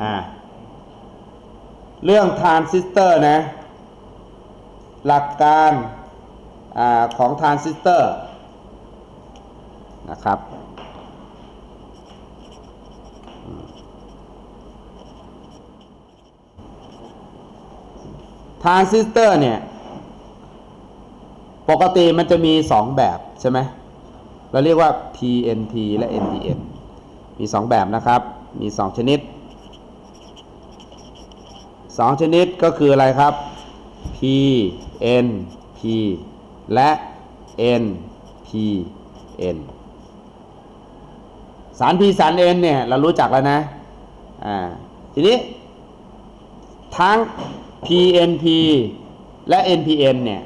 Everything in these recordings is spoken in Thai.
อ่าเรื่องทรานซิสเตอร์นะ หลักการอาของทรานซิสเตอร์นะครับทรานซิสเตอร์เนี่ย ปกติมันจะมีสองแบบใช่ไหม เราเรียกว่า PNP และ NPN มีสองแบบนะครับ มีสองชนิด สองชนิดก็คืออะไรครับ PNP และ NPN สาร P สาร N เนี่ยเรารู้จักแล้วนะ อ่า ทีนี้ ทั้ง PNP และ NPN เนี่ย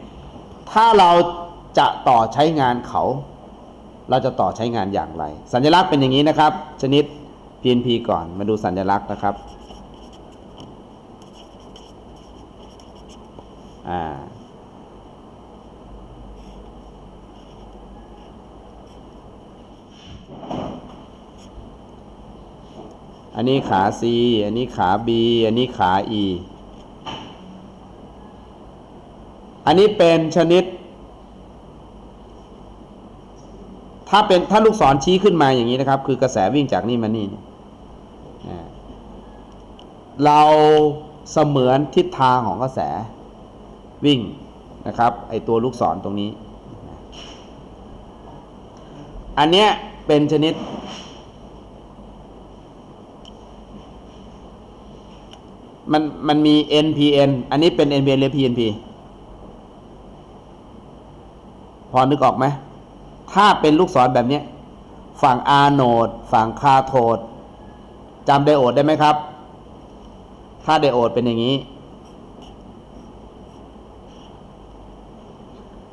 ถ้าเราจะต่อใช้งานเขา เราจะต่อใช้งานอย่างไร สัญลักษณ์เป็นอย่างนี้นะครับ ชนิด PNP ก่อน มาดูสัญลักษณ์นะครับ อ่าอันนี้ขา C อันนี้ขา B อันนี้ขา E อันนี้เป็นชนิด ถ้าเป็นถ้าลูกศรชี้ขึ้นมาอย่างนี้นะครับ คือกระแสวิ่งจากนี่มานี่เนี่ยเราเสมือนทิศทางของกระแส วิ่งนะครับไอตัวลูกศรตรงนี้ อันเนี้ยเป็นชนิด มันมันมี NPN อันนี้เป็น NPN หรือ PNP พอนึกออกไหมถ้าเป็นลูกศรแบบเนี้ยฝั่งอาโนดฝั่งคาโทดจำไดโอดได้ไหมครับ ถ้าไดโอดเป็นอย่างนี้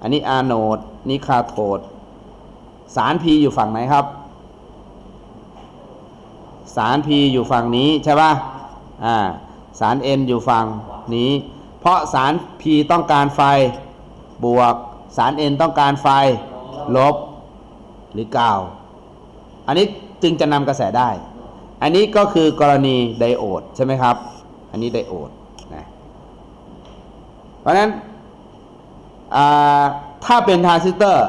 อันนี้อาโนดนี่คาโทดสาร P อยู่ฝั่งไหนครับ สาร P อยู่ฝั่งนี้ใช่ป่ะอ่าสาร N อยู่ฝั่งนี้ เพราะสาร P ต้องการไฟบวก สาร N ต้องการไฟลบหรือกาว อันนี้จึงจะนำกระแสได้ อันนี้ก็คือกรณีไดโอดใช่ไหมครับ อันนี้ไดโอดนะเพราะนั้น ถ้าเป็นทรานซิสเตอร์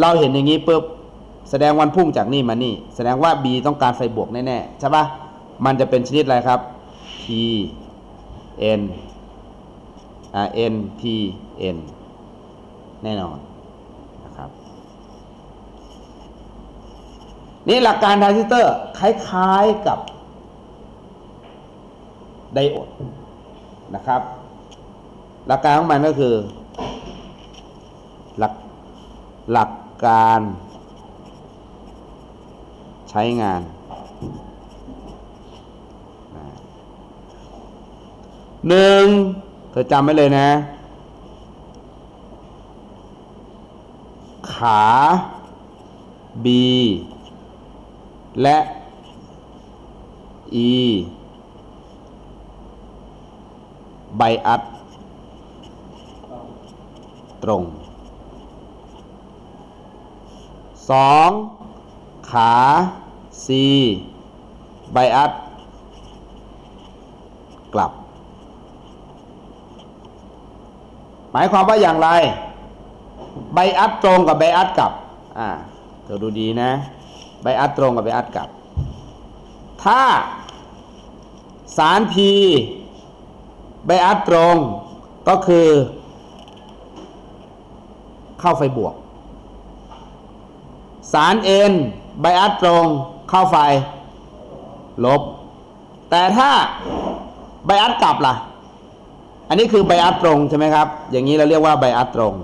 เราเห็นอย่างนี้ปุ๊บแสดงวันพุ่งจากนี่มานี่ แสดงว่า B ต้องการไฟบวกแน่ๆ ใช่ปะมันจะเป็นชนิดอะไรครับ P N อ่า N P N แน่นอนนะครับนี่หลักการทรานซิสเตอร์คล้ายๆกับไดโอดนะครับ หลักการของมันก็คือ หลักการใช้งาน หนึ่งเธอจำไว้เลยนะ ขา B และ E ไบอัดตรง สองขา C ไบอัดกลับ หมายความว่าอย่างไร ไบอัดตรงกับไบอัดกลับ อ่าเธอดูดีนะ ไบอัดตรงกับไบอัดกลับ ถ้าสาร P ไบอัดตรงก็คือ เข้าไฟบวก สาร N ไบอัดตรงเข้าไฟ ลบ แต่ถ้าไบอัดกลับล่ะ อันนี้คือไบอัดตรงใช่ไหมครับ อย่างนี้เราเรียกว่าไบอัดตรง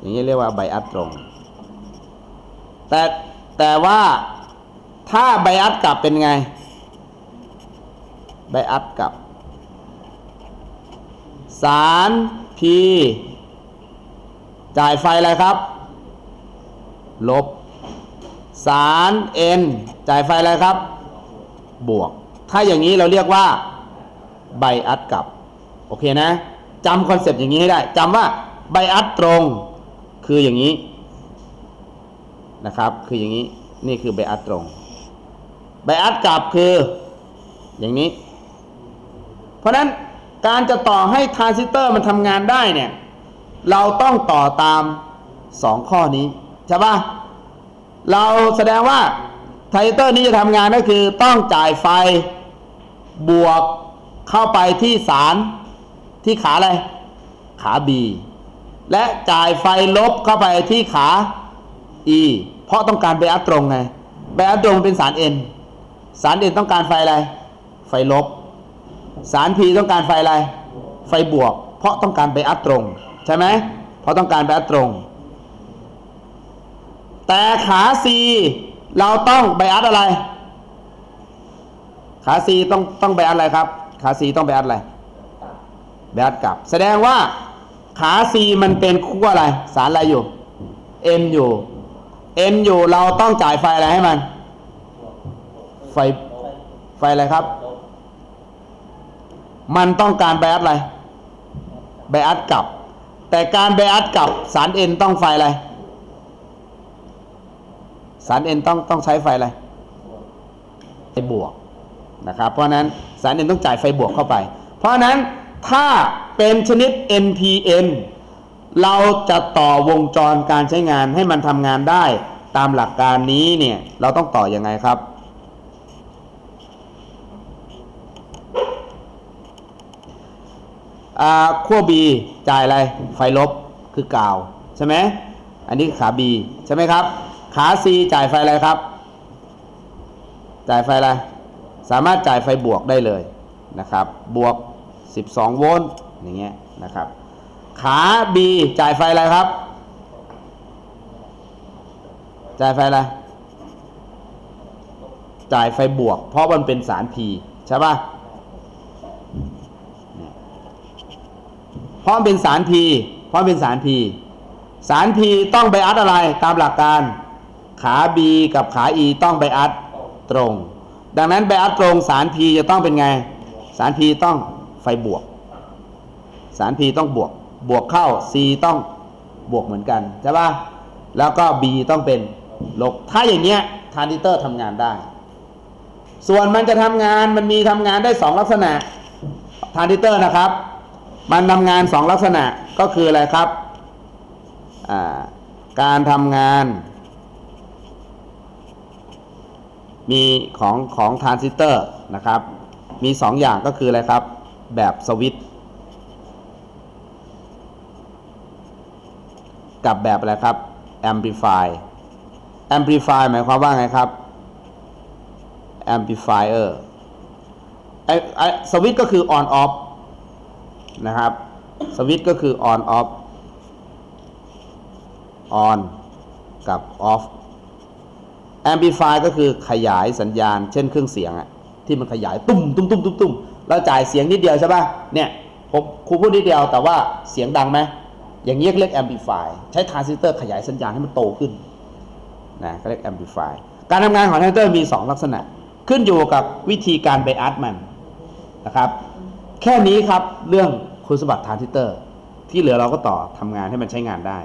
อย่างนี้เรียกว่าไบอัดตรง แต่แต่ว่าถ้าไบอัดกลับเป็นไง ไบอัดกลับ สาร P จ่ายไฟอะไรครับ ลบ สาร N จ่ายไฟอะไรครับ บวก ถ้าอย่างนี้เราเรียกว่าไบอัดกลับ โอเคนะจำคอนเซปต์อย่างนี้ให้ได้จำว่าไบอัดตรงคืออย่างนี้นะครับ คืออย่างนี้นี่คือไบอัดตรงไบอัดกลับคือ อย่างนี้ เพราะนั้นการจะต่อให้ทรานซิสเตอร์มันทำงานได้เนี่ย เราต้องต่อตามสองข้อนี้ ใช่ปะ เราแสดงว่าไทเตอร์นี้จะทำงานก็คือต้องจ่ายไฟบวกเข้าไปที่สารที่ขาอะไร ขา B และจ่ายไฟลบเข้าไปที่ขา E เพราะต้องการไบอัตตรงไงไบอัตตรงเป็นสาร N สาร N ต้องการไฟอะไร ไฟลบ สาร P ต้องการไฟอะไร ไฟบวก เพราะต้องการไบอัตตรง ใช่ไหมเพราะต้องการไบอัตตรง แต่ขา C เราต้องไบอัตอะไร ขา C ต้องต้องไบอัตอะไรครับ ขา C ต้องไบอัตอะไรไบอัตกลับ แสดงว่าขา C มันเป็นขั้วอะไร สารอะไรอยู่ N อยู่ N อยู่เราต้องจ่ายไฟอะไรให้มัน ไฟไฟอะไรครับ มันต้องการไบอัตอะไรไบอัตกลับ แต่การไบอัตกลับสาร N ต้องไฟอะไร สาร N ต้องต้องใช้ไฟอะไรไฟบวกนะครับเพราะนั้นสาร N ต้องจ่ายไฟบวกเข้าไป เพราะนั้นถ้าเป็นชนิด NPN เราจะต่อวงจรการใช้งานให้มันทำงานได้ตามหลักการนี้เนี่ยเราต้องต่ออยังไงครับอ่าขั้ว B จ่ายอะไร ไฟลบคือกาว ใช่ไหม อันนี้ขา B ใช่ไหมครับ ขา C จ่ายไฟอะไรครับ จ่ายไฟอะไร สามารถจ่ายไฟบวกได้เลยนะครับ บวก 12 โวลต์อย่างเงี้ยนะครับ ขา B จ่ายไฟอะไรครับ จ่ายไฟอะไร จ่ายไฟบวก เพราะมันเป็นสาร P ใช่ปะเนี่ยเพราะมันเป็นสาร P เพราะมันเป็นสาร P สาร P ต้องไปอัดอะไรตามหลักการ ขา B กับขา E ต้องไปอัดตรง ดังนั้นไปอัดตรงสาร P จะต้องเป็นไง สาร P ต้องไฟบวก สาร P ต้องบวก บวกเข้า C ต้องบวกเหมือนกันใช่ปะแล้วก็ B ต้องเป็นลบ ถ้าอย่างเงี้ยทรานซิสเตอร์ทำงานได้ ส่วนมันจะทำงานมันมีทำงานได้สองลักษณะทรานซิสเตอร์นะครับ มันทำงานสองลักษณะก็คืออะไรครับ การทำงาน มีของของทรานซิสเตอร์นะครับ มีสองอย่างก็คืออะไรครับ แบบสวิตช์กับแบบอะไรครับ amplify amplify หมายความว่าไงครับ amplifier ไอไอสวิตช์ก็คือ on off นะครับสวิตช์ก็คือ on off on กับ off amplify ก็คือขยายสัญญาณ เช่นเครื่องเสียงอะที่มันขยายตุ้มตุ้มตุ้มตุ้มตุ้มแล้วจ่ายเสียงนิดเดียวใช่ป่ะเนี่ยผมครูพูดนิดเดียวแต่ว่าเสียงดังไหมอย่างนี้ยเรียก amplify ใช้ทรานซิสเตอร์ขยายสัญญาณให้มันโตขึ้นนะก็เรียก amplify การทำงานของทรานซิสเตอร์มี 2 ลักษณะ ขึ้นอยู่กับวิธีการไบอัดมันนะครับ แค่นี้ครับเรื่องคุณสมบัติทรานซิสเตอร์ ที่เหลือเราก็ต่อทำงานให้มันใช้งานได้